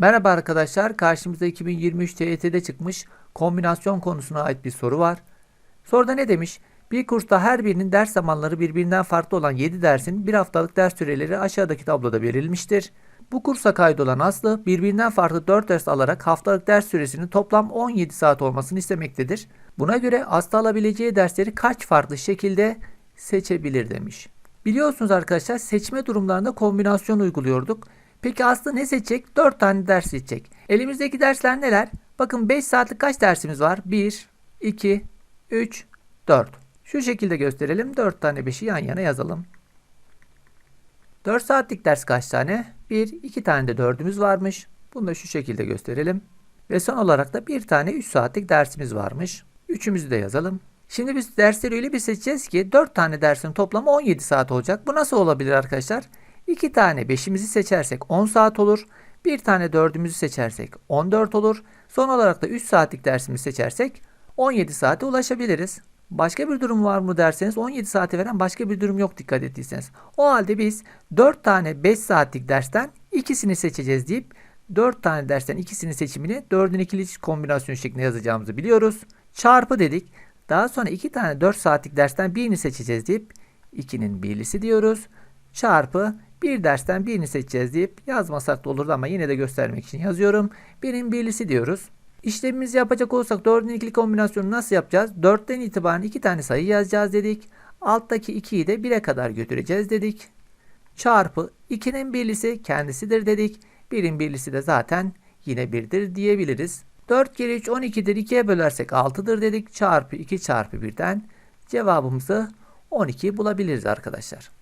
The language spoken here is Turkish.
Merhaba arkadaşlar, karşımızda 2023 TYT'de çıkmış kombinasyon konusuna ait bir soru var. Soruda ne demiş? Bir kursta her birinin ders zamanları birbirinden farklı olan 7 dersin bir haftalık ders süreleri aşağıdaki tabloda verilmiştir. Bu kursa kaydolan Aslı birbirinden farklı 4 ders alarak haftalık ders süresinin toplam 17 saat olmasını istemektedir. Buna göre Aslı alabileceği dersleri kaç farklı şekilde seçebilir demiş. Biliyorsunuz arkadaşlar seçme durumlarında kombinasyon uyguluyorduk. Peki Aslı ne seçecek? 4 tane ders seçecek. Elimizdeki dersler neler? Bakın 5 saatlik kaç dersimiz var? 1, 2, 3, 4. Şu şekilde gösterelim. 4 tane 5'i yan yana yazalım. 4 saatlik ders kaç tane? 1, 2 tane de 4'ümüz varmış. Bunu da şu şekilde gösterelim. Ve son olarak da bir tane 3 saatlik dersimiz varmış. Üçümüzü de yazalım. Şimdi biz dersleri öyle bir seçeceğiz ki 4 tane dersin toplamı 17 saat olacak. Bu nasıl olabilir arkadaşlar? 2 tane 5'imizi seçersek 10 saat olur. Bir tane 4'ümüzü seçersek 14 olur. Son olarak da 3 saatlik dersimizi seçersek 17 saate ulaşabiliriz. Başka bir durum var mı derseniz 17 saate veren başka bir durum yok dikkat ettiyseniz. O halde biz 4 tane 5 saatlik dersten ikisini seçeceğiz deyip 4 tane dersten ikisinin seçimini 4'ün ikili kombinasyon şeklinde yazacağımızı biliyoruz. Çarpı dedik. Daha sonra 2 tane 4 saatlik dersten birini seçeceğiz deyip 2'nin birlisi diyoruz. Çarpı bir dersten birini seçeceğiz deyip yazmasak da olurdu ama yine de göstermek için yazıyorum. Birin birlisi diyoruz. İşlemimizi yapacak olursak 4'ün ikili kombinasyonu nasıl yapacağız? 4'ten itibaren 2 tane sayı yazacağız dedik. Alttaki 2'yi de 1'e kadar götüreceğiz dedik. Çarpı 2'nin birlisi kendisidir dedik. 1'in birlisi de zaten yine 1'dir diyebiliriz. 4 kere 3 12'dir 2'ye bölersek 6'dır dedik. Çarpı 2 çarpı 1'den cevabımızı 12 bulabiliriz arkadaşlar.